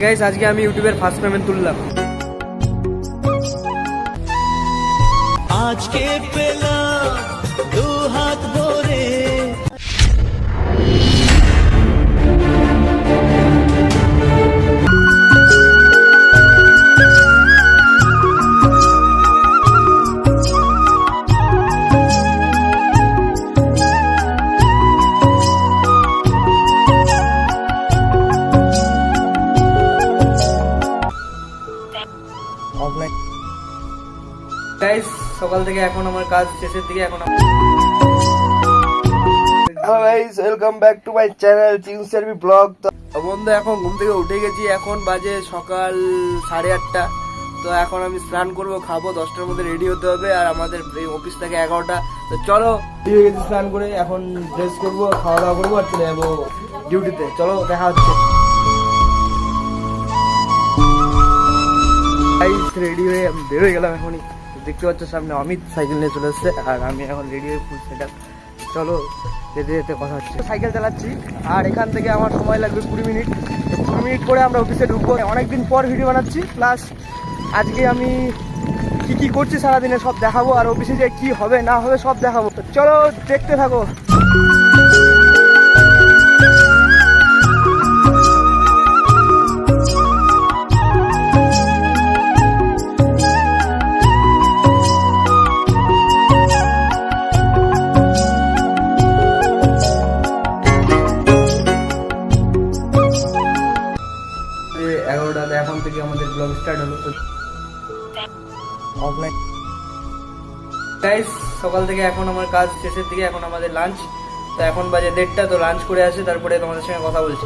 Guys আজকে আমি ইউটিউবের ফার্স্ট পেমেন্ট তুললাম আজকে পেলাম গাইস সকাল থেকে এখন আমার কাজ শেষের দিকে এখন hello guys welcome back to my channel চিং সার্ভি ব্লগ তো বন্ধু এখন ঘুম থেকে উঠে গেছি এখন বাজে সকাল সাড়ে আটটা। তো এখন আমি স্নান করব খাব দশটার মধ্যে রেডি হতে হবে আর আমাদের এই অফিস থেকে এগারোটা। তো চলো হয়ে গেছি স্নান করে এখন ড্রেস করব খাওয়া দাওয়া করব আর চলে যাব ডিউটিতে চলো দেখা হচ্ছে। রেডি হয়ে আমি বেরোয় গেলাম এখনই। দেখতে পাচ্ছ সামনে অমিত সাইকেল নিয়ে চলে এসছে, আর আমি এখন রেডি হয়ে ফুল সেট চলো, যেতে যেতে কথা হচ্ছে। সাইকেল চালাচ্ছি, আর এখান থেকে আমার সময় লাগবে কুড়ি মিনিট। কুড়ি মিনিট করে আমরা অফিসে ঢুকবো। অনেকদিন পর ভিডিও বানাচ্ছি প্লাস আজকে আমি কি কি করছি সারাদিনে সব দেখাবো, আর অফিসে যে কি হবে, না হবে সব দেখাবো। চলো, দেখতে থাকো। এগারোটাতে এখন থেকে আমাদের ব্লগ স্টার্ট হলো, তো অফলাইন গাইস সকাল থেকে এখন আমার কাজ শেষের দিকে, এখন আমাদের লাঞ্চ তো এখন বাজে দেড়টা, তো লাঞ্চ করে আসে, তারপরে তোমাদের সঙ্গে কথা বলছি।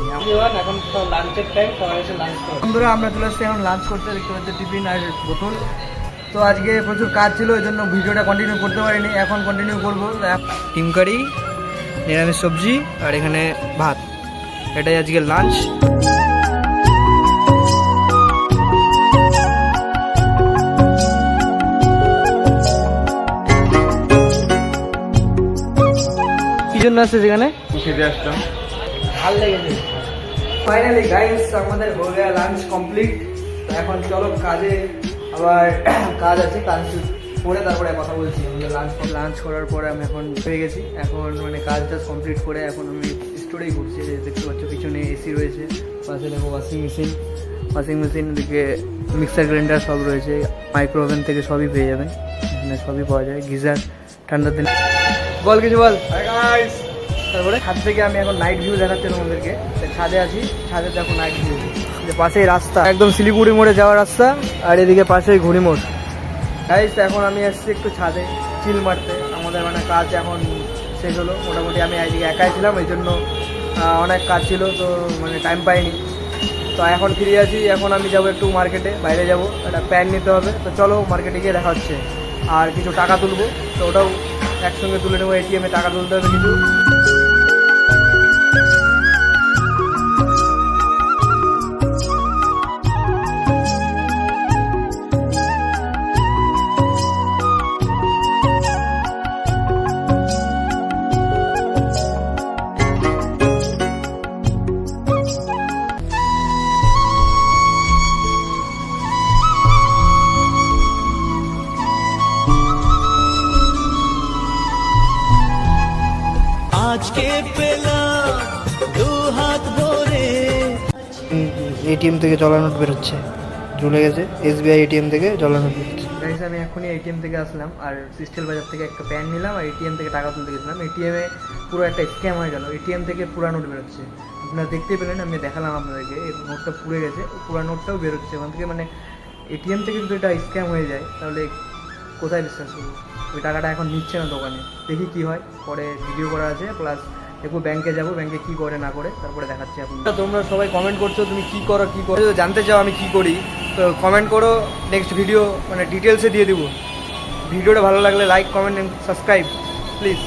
এখন লাঞ্চের টাইম সবাই লাঞ্চ বন্ধুরা, আমরা চলে আসছি এখন লাঞ্চ করতে, দেখতে পাচ্ছি টিফিন আর বোতল। তো আজকে প্রচুর কাজ ছিল ওই জন্য ভিডিওটা কন্টিনিউ করতে পারিনি, এখন কন্টিনিউ করব। ডিম কারি নিরামিষ সবজি আর এখানে ভাত। এটাই আজকে লাঞ্চ জন্য আসছে সেখানে খেতে আসলাম। ভালো লেগেছে। ফাইনালি গাইস আমাদের হয়ে গেল লাঞ্চ কমপ্লিট এখন চলো কাজে আবার কাজ আছে কাজ করে তারপরে কথা বলছি। লাঞ্চ লাঞ্চ করার পরে আমি এখন হয়ে গেছি। এখন মানে কাজ টাজ কমপ্লিট করে এখন আমি স্টোরেই ঘুরছি দেখতে পাচ্ছ পিছনে এসি রয়েছে পাশে দেখো ওয়াশিং মেশিন ওয়াশিং মেশিন দিকে মিক্সার গ্রাইন্ডার সব রয়েছে। মাইক্রো ওভেন থেকে সবই পেয়ে যাবেন। এখানে সবই পাওয়া যায়। গিজার ঠান্ডার দিন। বল কিছু বল। তারপরে ছাদ থেকে আমি এখন নাইট ভিউ দেখাচ্ছি তোমাদেরকে। ছাদে আছি, ছাদে দেখো নাইট ভিউ যে পাশেই রাস্তা। একদম শিলিগুড়ি মোড়ে যাওয়ার রাস্তা, আর এদিকে পাশেই ঘুড়ি মোড় গাইস এখন আমি আসছি একটু ছাদে চিল মারতে। আমাদের মানে কাজ এখন শেষ হলো। মোটামুটি আমি আজকে একাই ছিলাম, এই জন্য অনেক কাজ ছিল, তো মানে টাইম পাইনি। তো এখন ফিরে আছি, এখন আমি যাব একটু মার্কেটে বাইরে যাব। একটা প্যান্ট নিতে হবে। তো চলো মার্কেটে গিয়ে দেখা হচ্ছে। আর কিছু টাকা তুলবো, তো ওটাও একসঙ্গে তুলে নেব এটিএমে টাকা তুলতে হবে কিছু। পেলাম। দু হাত ভরে এটিএম থেকে জলা নোট বেরোচ্ছে ঝুলে গেছে। এসবিআই এটিএম থেকে জলা নোট বেরোচ্ছে গাইস আমি এখনই এটিএম থেকে আসলাম। আর সিস্টেল বাজার থেকে একটা প্যান নিলাম আর এটিএম থেকে টাকা তুলতে গেছিলাম। এটিএমে পুরো একটা স্ক্যাম হয়ে গেল। এটিএম থেকে পুরা নোট বেরোচ্ছে আপনারা দেখতে পেলেন আমি দেখালাম আপনাদেরকে। নোটটা পুড়ে গেছে। পুরা নোটটাও বেরোচ্ছে ওখান থেকে মানে এটিএম থেকে যদি এটা স্ক্যাম হয়ে যায় তাহলে কোথায় বিশ্বাস করব? ওই টাকাটা এখন নিচ্ছে না দোকানে। দেখি কি হয়। পরে ভিডিও করা আছে। প্লাস দেখব ব্যাংকে যাব ব্যাংকে কি করে, না করে, তারপরে দেখাচ্ছি আপনি তোমরা সবাই কমেন্ট করছ, তুমি কি করো কি করো? জানতে চাও আমি কি করি, তো কমেন্ট করো নেক্সট ভিডিও মানে ডিটেলসে দিয়ে দিব। ভিডিওটা ভালো লাগলে লাইক কমেন্ট সাবস্ক্রাইব প্লিজ